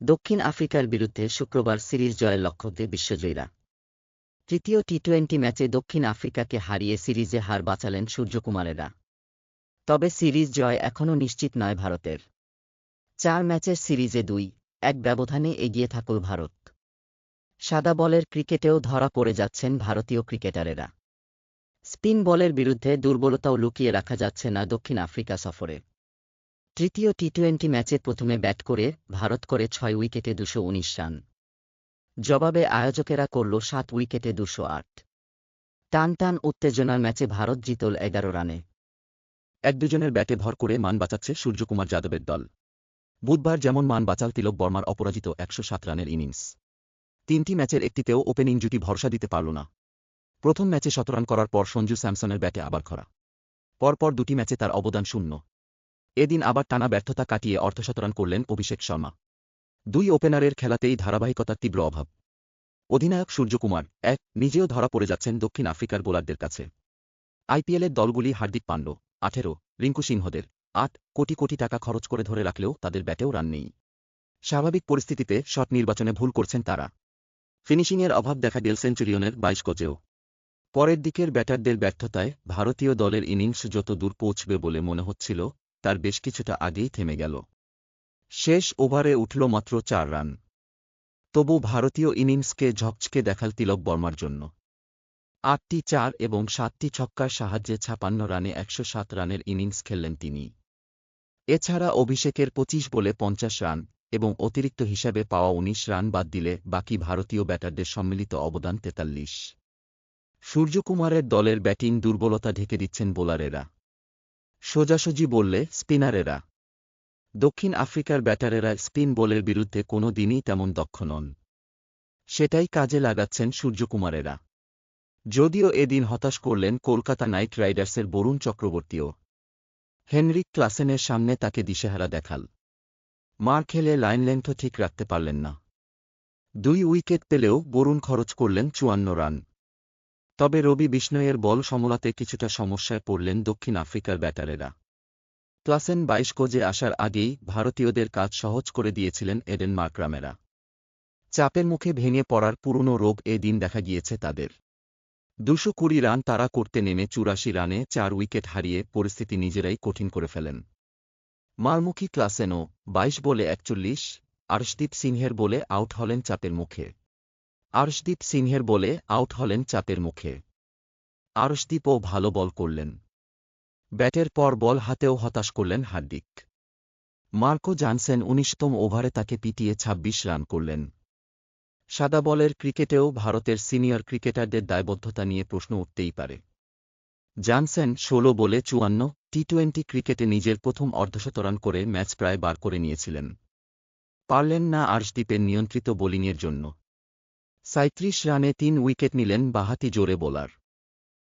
দক্ষিণ আফ্রিকার বিরুদ্ধে শুক্রবার সিরিজ জয়ের লক্ষ্যতে বিশ্বজয়ীরা। তৃতীয় টি টোয়েন্টি ম্যাচে দক্ষিণ আফ্রিকাকে হারিয়ে সিরিজে হার বাঁচালেন সূর্যকুমারেরা। তবে সিরিজ জয় এখনও নিশ্চিত নয় ভারতের। চার ম্যাচের সিরিজে দুই, এক ব্যবধানে এগিয়ে থাকল ভারত। সাদা বলের ক্রিকেটেও ধরা পড়ে যাচ্ছেন ভারতীয় ক্রিকেটারেরা। স্পিন বলের বিরুদ্ধে দুর্বলতাও লুকিয়ে রাখা যাচ্ছে না দক্ষিণ আফ্রিকা সফরে। তৃতীয় টি টোয়েন্টি ম্যাচে প্রথমে ব্যাট করে ভারত করে ছয় উইকেটে দুশো উনিশ রান। জবাবে আয়োজকেরা করল সাত উইকেটে দুশো আট। টান টান উত্তেজনার ম্যাচে ভারত জিতল এগারো রানে। এক দুজনের ব্যাটে ভর করে মান বাঁচাচ্ছে সূর্যকুমার যাদবের দল। বুধবার যেমন মান বাঁচাল তিলক বর্মার অপরাজিত একশো সাত রানের ইনিংস। তিনটি ম্যাচের একটিতেও ওপেনিং জুটি ভরসা দিতে পারল না। প্রথম ম্যাচে শতরান করার পর সঞ্জু স্যামসনের ব্যাটে আবার খরা। পরপর দুটি ম্যাচে তার অবদান শূন্য। এদিন আবার টানা ব্যর্থতা কাটিয়ে অর্ধশতরান করলেন অভিষেক শর্মা। দুই ওপেনারের খেলাতেই ধারাবাহিকতার তীব্র অভাব। অধিনায়ক সূর্যকুমার, এক, নিজেও ধরা পড়ে যাচ্ছেন দক্ষিণ আফ্রিকার বোলারদের কাছে। আইপিএলের দলগুলি হার্দিক পাণ্ড আঠেরো, রিঙ্কু সিংহদের, আট, কোটি কোটি টাকা খরচ করে ধরে রাখলেও তাদের ব্যাটেও রান নেই। স্বাভাবিক পরিস্থিতিতে শট নির্বাচনে ভুল করছেন তারা। ফিনিশিংয়ের অভাব দেখা গেল সেঞ্চুরিয়নের বাইশ গজেও। পরের দিকের ব্যাটারদের ব্যর্থতায় ভারতীয় দলের ইনিংস যত দূর পৌঁছবে বলে মনে হচ্ছিল তার বেশ কিছুটা আগেই থেমে গেল। শেষ ওভারে উঠল মাত্র চার রান। তবু ভারতীয় ইনিংসকে ঝকঝকে দেখাল তিলক বর্মার জন্য। আটটি চার এবং সাতটি ছক্কার সাহায্যে ছাপান্ন রানে একশো সাত রানের ইনিংস খেললেন তিনি। এছাড়া অভিষেকের পঁচিশ বলে পঞ্চাশ রান এবং অতিরিক্ত হিসাবে পাওয়া উনিশ রান বাদ দিলে বাকি ভারতীয় ব্যাটারদের সম্মিলিত অবদান তেতাল্লিশ। সূর্যকুমারের দলের ব্যাটিং দুর্বলতা ঢেকে দিচ্ছেন বোলারেরা। সোজাসুজি বললে, স্পিনারেরা। দক্ষিণ আফ্রিকার ব্যাটারেরা স্পিন বলের বিরুদ্ধে কোনো দিনই তেমন দক্ষ নন। সেটাই কাজে লাগাচ্ছেন সূর্যকুমারেরা। যদিও এদিন হতাশ করলেন কলকাতা নাইট রাইডার্সের বরুণ চক্রবর্তীও। হেনরিক ক্লাসেনের সামনে তাকে দিশেহারা দেখাল। মার খেলে লাইন লেংথ ঠিক রাখতে পারলেন না। দুই উইকেট পেলেও বরুণ খরচ করলেন চুয়ান্ন রান। তবে রবি বিষ্ণয়ের বল সমলাতে কিছুটা সমস্যায় পড়লেন দক্ষিণ আফ্রিকার ব্যাটারেরা। ক্লাসেন বাইশ কোজে আসার আগেই ভারতীয়দের কাজ সহজ করে দিয়েছিলেন এডেন মার্ক্রামেরা চাপের মুখে ভেঙে পড়ার পুরনো রোগ এ দিন দেখা গিয়েছে তাদের। দুশো কুড়ি রান তারা করতে নেমে চুরাশি রানে চার উইকেট হারিয়ে পরিস্থিতি নিজেরাই কঠিন করে ফেলেন। মারমুখী ক্লাসেনও বাইশ বলে একচল্লিশ, আরশদীপ সিংহের বলে আউট হলেন চাপের মুখে। আর্শদীপ সিংহের বলে আউট হলেন চাপের মুখে। আর্শদীপও ভালো বল করলেন। ব্যাটের পর বল হাতেও হতাশ করলেন হার্দিক। মার্কো জানসেন উনিশতম ওভারে তাকে পিটিয়ে ২৬ রান করলেন। সাদা বলের ক্রিকেটেও ভারতের সিনিয়র ক্রিকেটারদের দায়বদ্ধতা নিয়ে প্রশ্ন উঠতেই পারে। জানসেন ষোলো বলে চুয়ান্ন টি টোয়েন্টি ক্রিকেটে নিজের প্রথম অর্ধশতরান করে ম্যাচ প্রায় বার করে নিয়েছিলেন। পারলেন না আর্শদীপের নিয়ন্ত্রিত বোলিংয়ের জন্য। সাঁত্রিশ রানে তিন উইকেট নিলেন বাহাতি জোরে বোলার।